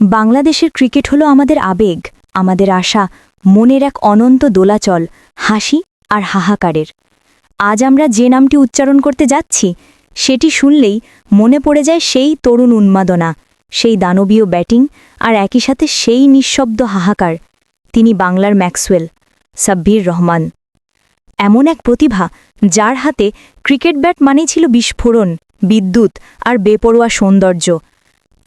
বাংলাদেশের ক্রিকেট হলো আমাদের আবেগ, আমাদের আশা, মনের এক অনন্ত দোলাচল, হাসি আর হাহাকারের। আজ আমরা যে নামটি উচ্চারণ করতে যাচ্ছি, সেটি শুনলেই মনে পড়ে যায় সেই তরুণ উন্মাদনা, সেই দানবীয় ব্যাটিং আর একই সাথে সেই নিঃশব্দ হাহাকার, তিনি বাংলার ম্যাক্সওয়েল, সাব্বির রহমান। এমন এক প্রতিভা যার হাতে ক্রিকেট ব্যাট মানেই ছিল বিস্ফোরণ, বিদ্যুৎ আর বেপরোয়া সৌন্দর্য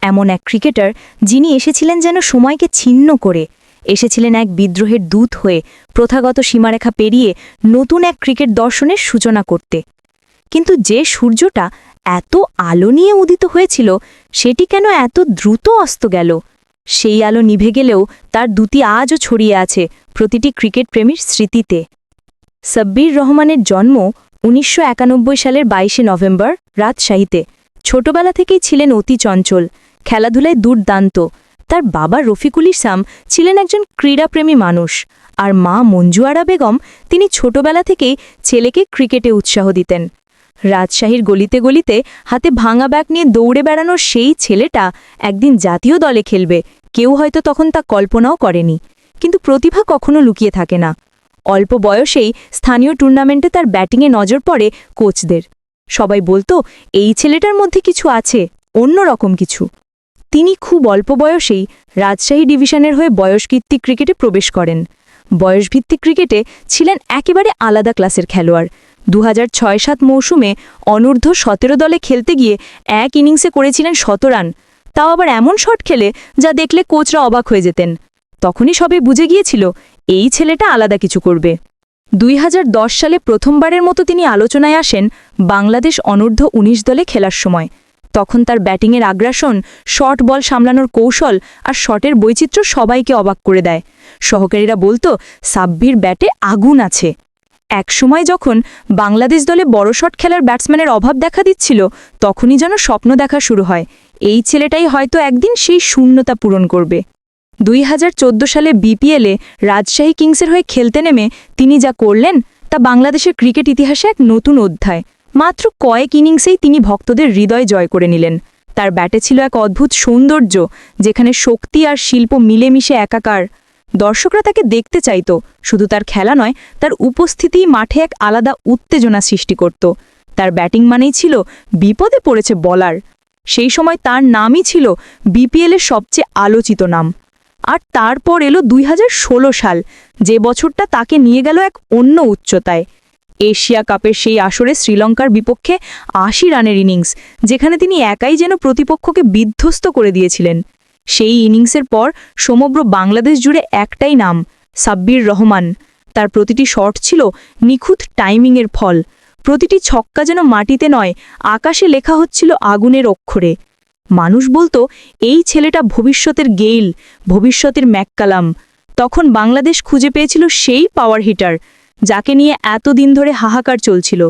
এমন এক ক্রিকেটার যিনি এসেছিলেন যেন সময়কে ছিন্ন করে। এসেছিলেন এক বিদ্রোহের দূত হয়ে প্রথাগত সীমারেখা পেরিয়ে নতুন এক ক্রিকেট দর্শনের সূচনা করতে। কিন্তু যে সূর্যটা এত আলো নিয়ে উদিত হয়েছিল, সেটি কেন এত দ্রুত অস্ত গেল? সেই আলো নিভে গেলেও তার দুটি আজও ছড়িয়ে আছে প্রতিটি ক্রিকেট প্রেমীর স্মৃতিতে। সাব্বির রহমানের জন্ম উনিশশো একানব্বই সালের বাইশে নভেম্বর রাজশাহীতে। ছোটবেলা থেকেই ছিলেন অতি চঞ্চল। খেলাধুলায় দুর্দান্ত। তার বাবা রফিকুল ইসলাম ছিলেন একজন ক্রীড়াপ্রেমী মানুষ আর মা মঞ্জুয়ারা বেগম তিনি ছোটবেলা থেকেই ছেলেকে ক্রিকেটে উৎসাহ দিতেন। রাজশাহীর গলিতে গলিতে হাতে ভাঙা ব্যাগ নিয়ে দৌড়ে বেড়ানোর সেই ছেলেটা একদিন জাতীয় দলে খেলবে, কেউ হয়তো তখন তা কল্পনাও করেনি। কিন্তু প্রতিভা কখনো লুকিয়ে থাকে না। অল্প বয়সেই স্থানীয় টুর্নামেন্টে তার ব্যাটিংয়ে নজর পড়ে কোচদের। সবাই বলতো, এই ছেলেটার মধ্যে কিছু আছে অন্য রকম কিছু। তিনি খুব অল্প বয়সেই রাজশাহী ডিভিশনের হয়ে বয়সভিত্তিক ক্রিকেটে প্রবেশ করেন। বয়সভিত্তিক ক্রিকেটে ছিলেন একেবারে আলাদা ক্লাসের খেলোয়াড়। দু হাজার সাত মৌসুমে অনূর্ধ্ব সতেরো দলে খেলতে গিয়ে এক ইনিংসে করেছিলেন শত রান। তাও আবার এমন শট খেলে যা দেখলে কোচরা অবাক হয়ে যেতেন। তখনই সবে বুঝে গিয়েছিল, এই ছেলেটা আলাদা কিছু করবে। দুই হাজার দশ সালে প্রথমবারের মতো তিনি আলোচনায় আসেন বাংলাদেশ অনূর্ধ্ব ১৯ দলে খেলার সময়। তখন তার ব্যাটিংয়ের আগ্রাসন শর্ট বল সামলানোর কৌশল আর শটের বৈচিত্র্য সবাইকে অবাক করে দেয়। সহকারীরা বলতো, সাব্বির ব্যাটে আগুন আছে। একসময় যখন বাংলাদেশ দলে বড় শট খেলার ব্যাটসম্যানের অভাব দেখা দিচ্ছিল, তখনই যেন স্বপ্ন দেখা শুরু হয়। এই ছেলেটাই হয়তো একদিন সেই শূন্যতা পূরণ করবে। দুই হাজার চোদ্দ সালে বিপিএলে রাজশাহী কিংসের হয়ে খেলতে নেমে তিনি যা করলেন, তা বাংলাদেশের ক্রিকেট ইতিহাসে এক নতুন অধ্যায়। মাত্র কয়েক ইনিংসেই তিনি ভক্তদের হৃদয় জয় করে নিলেন। তার ব্যাটে ছিল এক অদ্ভুত সৌন্দর্য, যেখানে শক্তি আর শিল্প মিলেমিশে একাকার। দর্শকরা তাকে দেখতে চাইত, শুধু তার খেলা নয়, তার উপস্থিতিই মাঠে এক আলাদা উত্তেজনা সৃষ্টি করত। তার ব্যাটিং মানেই ছিল বিপদে পড়েছে বলার। সেই সময় তার নামই ছিল বিপিএলের সবচেয়ে আলোচিত নাম। আর তারপর এলো দুই হাজার ষোলো সাল, যে বছরটা তাকে নিয়ে গেল এক অন্য উচ্চতায়। এশিয়া কাপের সেই আসরে শ্রীলঙ্কার বিপক্ষে আশি রানের ইনিংস, যেখানে তিনি একাই যেন প্রতিপক্ষকে বিধ্বস্ত করে দিয়েছিলেন। সেই ইনিংসের পর সমগ্র বাংলাদেশ জুড়ে একটাই নাম, সাব্বির রহমান। তার প্রতিটি শট ছিল নিখুঁত টাইমিংয়ের ফল। প্রতিটি ছক্কা যেন মাটিতে নয়, আকাশে লেখা হচ্ছিল আগুনের অক্ষরে। মানুষ বলতো, এই ছেলেটা ভবিষ্যতের গেইল, ভবিষ্যতের ম্যাককালাম। তখন বাংলাদেশ খুঁজে পেয়েছিল সেই পাওয়ার হিটার যাকে নিয়ে এতদিন ধরে হাহাকার চলছিল।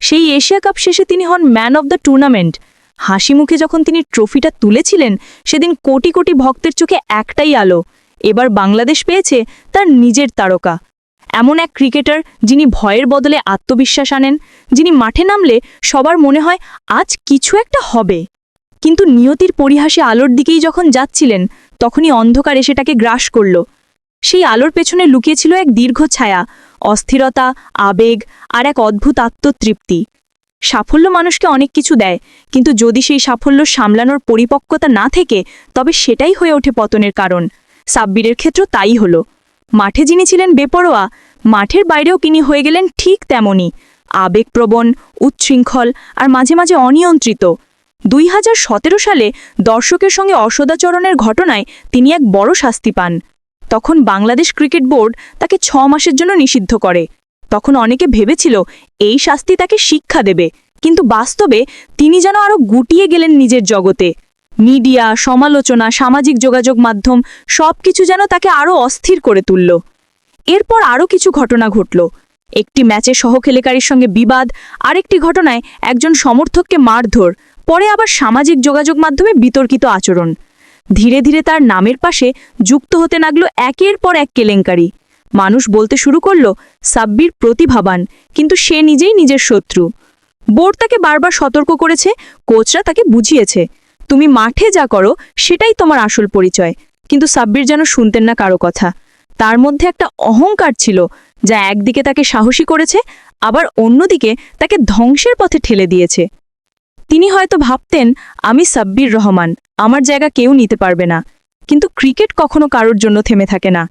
সেই এশিয়া কাপ শেষে তিনি হন ম্যান অব দ্য টুর্নামেন্ট। হাসি মুখে যখন তিনি ট্রফিটা তুলেছিলেন, সেদিন কোটি কোটি ভক্তের চোখে একটাই আলো। এবার বাংলাদেশ পেয়েছে তার নিজের তারকা। এমন এক ক্রিকেটার যিনি ভয়ের বদলে আত্মবিশ্বাস আনেন, যিনি মাঠে নামলে সবার মনে হয় আজ কিছু একটা হবে। কিন্তু নিয়তির পরিহাসে আলোর দিকেই যখন যাচ্ছিলেন, তখনই অন্ধকার এসে তাকে গ্রাস করল। সেই আলোর পেছনে লুকিয়েছিল এক দীর্ঘ ছায়া। অস্থিরতা, আবেগ আর এক অদ্ভুত আত্মতৃপ্তি। সাফল্য মানুষকে অনেক কিছু দেয়, কিন্তু যদি সেই সাফল্য সামলানোর পরিপক্কতা না থেকে, তবে সেটাই হয়ে ওঠে পতনের কারণ। সাব্বিরের ক্ষেত্র তাই হল। মাঠে যিনি ছিলেন বেপরোয়া, মাঠের বাইরেও তিনি হয়ে গেলেন ঠিক তেমনই। আবেগপ্রবণ, উচ্ছৃঙ্খল আর মাঝে মাঝে অনিয়ন্ত্রিত। দুই হাজার সতেরো সালে দর্শকের সঙ্গে অসদাচরণের ঘটনায় তিনি এক বড় শাস্তি পান। তখন বাংলাদেশ ক্রিকেট বোর্ড তাকে ছ মাসের জন্য নিষিদ্ধ করে। তখন অনেকে ভেবেছিল, এই শাস্তি তাকে শিক্ষা দেবে। কিন্তু বাস্তবে তিনি যেন আরও গুটিয়ে গেলেন নিজের জগতে। মিডিয়া, সমালোচনা, সামাজিক যোগাযোগ মাধ্যম সবকিছু যেন তাকে আরও অস্থির করে তুলল। এরপর আরও কিছু ঘটনা ঘটল। একটি ম্যাচে সহখেলেকারীর সঙ্গে বিবাদ, আরেকটি ঘটনায় একজন সমর্থককে মারধর, পরে আবার সামাজিক যোগাযোগ মাধ্যমে বিতর্কিত আচরণ। ধীরে ধীরে তার নামের পাশে যুক্ত হতে লাগল একের পর এক কেলেঙ্কারি। মানুষ বলতে শুরু করল, সাব্বির প্রতিভাবান, কিন্তু সে নিজেই নিজের শত্রু। বোর্ড তাকে বারবার সতর্ক করেছে, কোচরা তাকে বুঝিয়েছে, তুমি মাঠে যা করো, সেটাই তোমার আসল পরিচয়। কিন্তু সাব্বির যেন শুনতেন না কারও কথা। তার মধ্যে একটা অহংকার ছিল, যা একদিকে তাকে সাহসী করেছে, আবার অন্যদিকে তাকে ধ্বংসের পথে ঠেলে দিয়েছে। তিনি হয়তো ভাবতেন, আমি সাব্বির রহমান। আমার জায়গা কেউ নিতে পারবে না। কিন্তু ক্রিকেট কখনো কারোর জন্য থেমে থাকে না।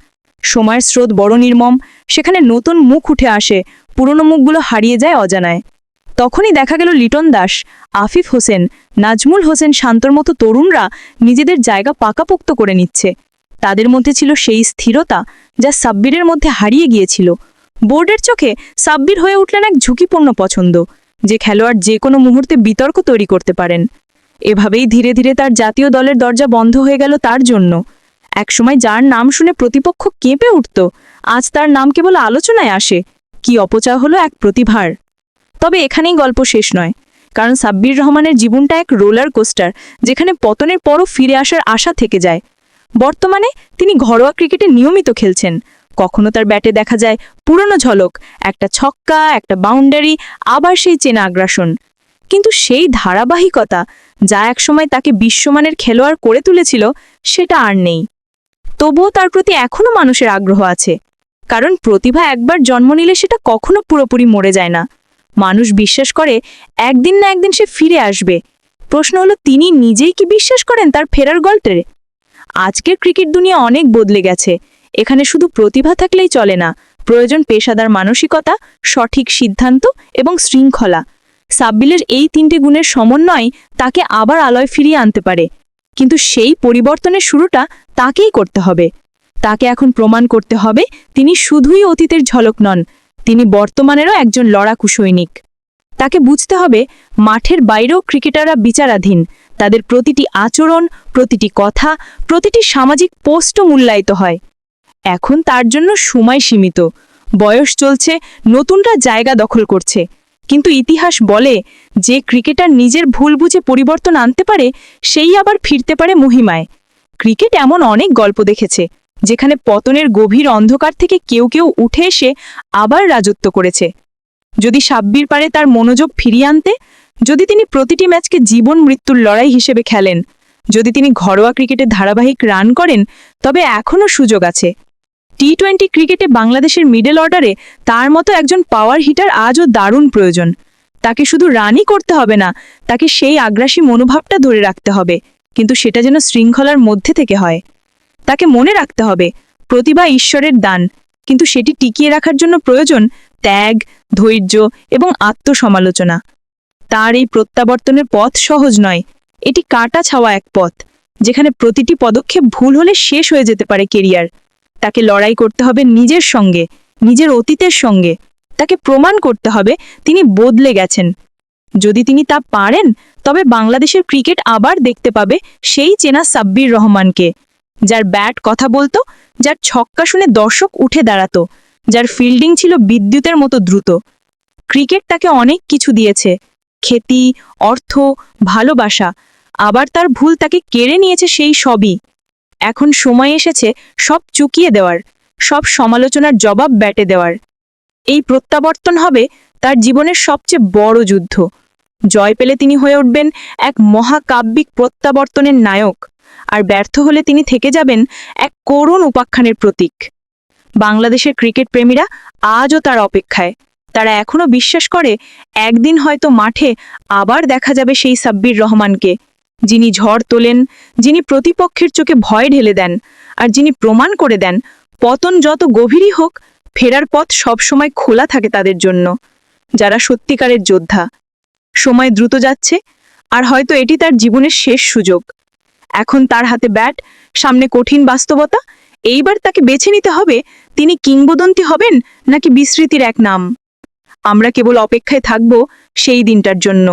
সময়ের স্রোত বড় নির্মম, সেখানে নতুন মুখ উঠে আসে, পুরনো মুখগুলো হারিয়ে যায় অজানায়। তখনই দেখা গেল লিটন দাস, আফিফ হোসেন, নাজমুল হোসেন শান্তর মতো তরুণরা নিজেদের জায়গা পাকাপোক্ত করে নিচ্ছে। তাদের মধ্যে ছিল সেই স্থিরতা যা সাব্বিরের মধ্যে হারিয়ে গিয়েছিল। বোর্ডের চোখে সাব্বির হয়ে উঠলেন এক ঝুঁকিপূর্ণ পছন্দ, যে খেলোয়াড় যে কোনো মুহূর্তে বিতর্ক তৈরি করতে পারেন। এভাবেই ধীরে ধীরে তার জাতীয় দলের দরজা বন্ধ হয়ে গেল তার জন্য। একসময় যার নাম শুনে প্রতিপক্ষ কেঁপে উঠত, আজ তার নাম কেবল আলোচনায় আসে, কি অপচয় হলো এক প্রতিভার। তবে এখানেই গল্প শেষ নয়, কারণ সাব্বির রহমানের জীবনটা এক রোলার কোস্টার, যেখানে পতনের পরও ফিরে আসার আশা থেকে যায়। বর্তমানে তিনি ঘরোয়া ক্রিকেটে নিয়মিত খেলছেন, কখনো তার ব্যাটে দেখা যায় পুরনো ঝলক, একটা ছক্কা, একটা বাউন্ডারি, আবার সেই চেনা আগ্রাসন। কিন্তু সেই ধারাবাহিকতা যা একসময় তাকে বিশ্বমানের খেলোয়াড় করে তুলেছিল, সেটা আর নেই। তবুও তার প্রতি এখনও মানুষের আগ্রহ আছে, কারণ প্রতিভা একবার জন্ম নিলে সেটা কখনো পুরোপুরি মরে যায় না। মানুষ বিশ্বাস করে, একদিন না একদিন সে ফিরে আসবে। প্রশ্ন হলো, তিনি নিজেই কি বিশ্বাস করেন তার ফেরার গল্পে আজকের ক্রিকেট দুনিয়া অনেক বদলে গেছে। এখানে শুধু প্রতিভা থাকলেই চলে না, প্রয়োজন পেশাদার মানসিকতা, সঠিক সিদ্ধান্ত এবং শৃঙ্খলা। সাব্বিলের এই তিনটি গুণের সমন্বয় তাকে আবার আলয় ফিরিয়ে আনতে পারে। কিন্তু সেই পরিবর্তনের শুরুটা তাকেই করতে হবে। তাকে এখন প্রমাণ করতে হবে তিনি শুধুই অতীতের ঝলক নন, তিনি বর্তমানেরও একজন লড়াকু সৈনিক। তাকে বুঝতে হবে মাঠের বাইরেও ক্রিকেটাররা বিচারাধীন, তাদের প্রতিটি আচরণ, প্রতিটি কথা, প্রতিটি সামাজিক পোস্টও মূল্যায়িত হয়। এখন তার জন্য সময় সীমিত, বয়স চলছে, নতুনরা জায়গা দখল করছে। কিন্তু ইতিহাস বলে যে ক্রিকেটার নিজের ভুল বুঝে পরিবর্তন আনতে পারে, সেই আবার ফিরতে পারে মহিমায়। ক্রিকেট এমন অনেক গল্প দেখেছে, যেখানে পতনের গভীর অন্ধকার থেকে কেউ কেউ উঠে এসে আবার রাজত্ব করেছে। যদি সাব্বির পারে তার মনোযোগ ফিরিয়ে আনতে, যদি তিনি প্রতিটি ম্যাচকে জীবন মৃত্যুর লড়াই হিসেবে খেলেন, যদি তিনি ঘরোয়া ক্রিকেটে ধারাবাহিক রান করেন, তবে এখনও সুযোগ আছে। টি টোয়েন্টি ক্রিকেটে বাংলাদেশের মিডল অর্ডারে তার মতো একজন পাওয়ার হিটার আজও দারুণ প্রয়োজন। তাকে শুধু রানই করতে হবে না, তাকে সেই আগ্রাসী মনোভাবটা ধরে রাখতে হবে, কিন্তু সেটা যেন শৃঙ্খলার মধ্যে থেকে হয়। তাকে মনে রাখতে হবে, প্রতিভা ঈশ্বরের দান, কিন্তু সেটি টিকিয়ে রাখার জন্য প্রয়োজন ত্যাগ, ধৈর্য এবং আত্মসমালোচনা। তার এই প্রত্যাবর্তনের পথ সহজ নয়, এটি কাটা ছাওয়া এক পথ, যেখানে প্রতিটি পদক্ষেপ ভুল হলে শেষ হয়ে যেতে পারে কেরিয়ার তাকে লড়াই করতে হবে নিজের সঙ্গে, নিজের অতীতের সঙ্গে। তাকে প্রমাণ করতে হবে তিনি বদলে গেছেন। যদি তিনি তা পারেন, তবে বাংলাদেশের ক্রিকেট আবার দেখতে পাবে সেই চেনা সাব্বির রহমানকে। যার ব্যাট কথা বলতো, যার ছক্কা শুনে দর্শক উঠে দাঁড়াতো, যার ফিল্ডিং ছিল বিদ্যুতের মতো দ্রুত। ক্রিকেট তাকে অনেক কিছু দিয়েছে, খ্যাতি, অর্থ, ভালোবাসা। আবার তার ভুল তাকে কেড়ে নিয়েছে সেই সবই। এখন সময় এসেছে সব চুকিয়ে দেওয়ার, সব সমালোচনার জবাব ব্যাটে দেওয়ার। এই প্রত্যাবর্তন হবে তার জীবনের সবচেয়ে বড় যুদ্ধ। জয় পেলে তিনি হয়ে উঠবেন এক মহাকাব্যিক প্রত্যাবর্তনের নায়ক, আর ব্যর্থ হলে তিনি থেকে যাবেন এক করুণ উপাখ্যানের প্রতীক। বাংলাদেশের ক্রিকেট প্রেমীরা আজও তার অপেক্ষায়। তারা এখনও বিশ্বাস করে, একদিন হয়তো মাঠে আবার দেখা যাবে সেই সাব্বির রহমানকে। যিনি ঝড় তোলেন, যিনি প্রতিপক্ষের চোখে ভয় ঢেলে দেন, আর যিনি প্রমাণ করে দেন, পতন যত গভীরই হোক, ফেরার পথ সবসময় খোলা থাকে তাদের জন্য, যারা সত্যিকারের যোদ্ধা। সময় দ্রুত যাচ্ছে, আর হয়তো এটি তার জীবনের শেষ সুযোগ। এখন তার হাতে ব্যাট, সামনে কঠিন বাস্তবতা, এইবার তাকে বেছে নিতে হবে, তিনি কিংবদন্তি হবেন, নাকি বিস্মৃতির এক নাম? আমরা কেবল অপেক্ষায় থাকব সেই দিনটার জন্য,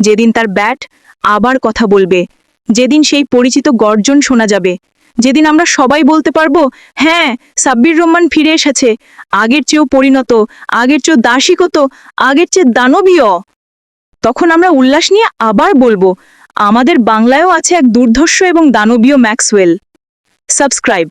যেদিন তার ব্যাট আবার কথা বলবে। যেদিন সেই পরিচিত গর্জন শোনা যাবে। যেদিন আমরা সবাই বলতে পারব হ্যাঁ সাব্বির রহমান ফিরে এসেছে। আগের চেয়েও পরিণত, আগের চেয়েও দাসিকত, আগের চেয়ে দানবীয়। তখন আমরা উল্লাস নিয়ে আবার বলব, আমাদের বাংলায়ও আছে এক দুর্ধর্ষ এবং দানবীয় ম্যাক্সওয়েল। সাবস্ক্রাইব।